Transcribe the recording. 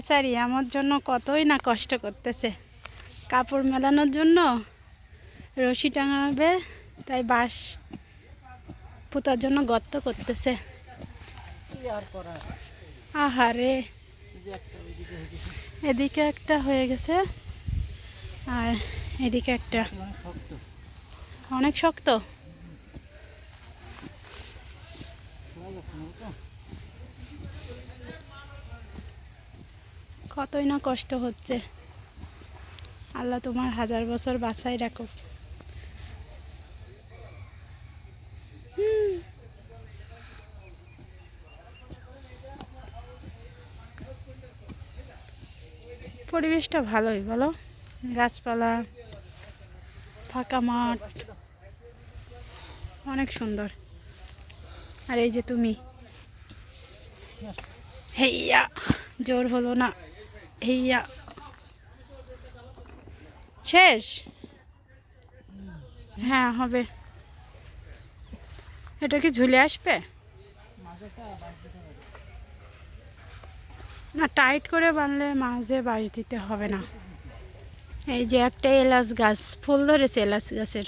বেচারি আমার জন্য কতই না কষ্ট করতেছে। কাপড় মেলানোর জন্য রশি টাঙাবে তাই বাস পুতার জন্য গর্ত করতেছে। আহারে এদিকে একটা হয়ে গেছে আর এদিকে একটা। অনেক শক্ত অনেক শক্ত শোনা যাচ্ছে না বুঝছ কতই না কষ্ট হচ্ছে। আল্লাহ তোমার হাজার বছর বাঁচাই রাখো পরিবেশটা ভালোই, বলো? গাছপালা, ফাঁকা মাঠ, অনেক সুন্দর। আর এই যে তুমি। হেইয়া, জোর হলো না। হেইয়া শেষ হ্যাঁ হবে। এটা কি ঝুলে আসবে? না, টাইট করে বানলে মাঝে বাঁশ দিতে হবে না। এই যে একটা এলাচ গাছ, ফুল ধরেছে এলাচ গাছের।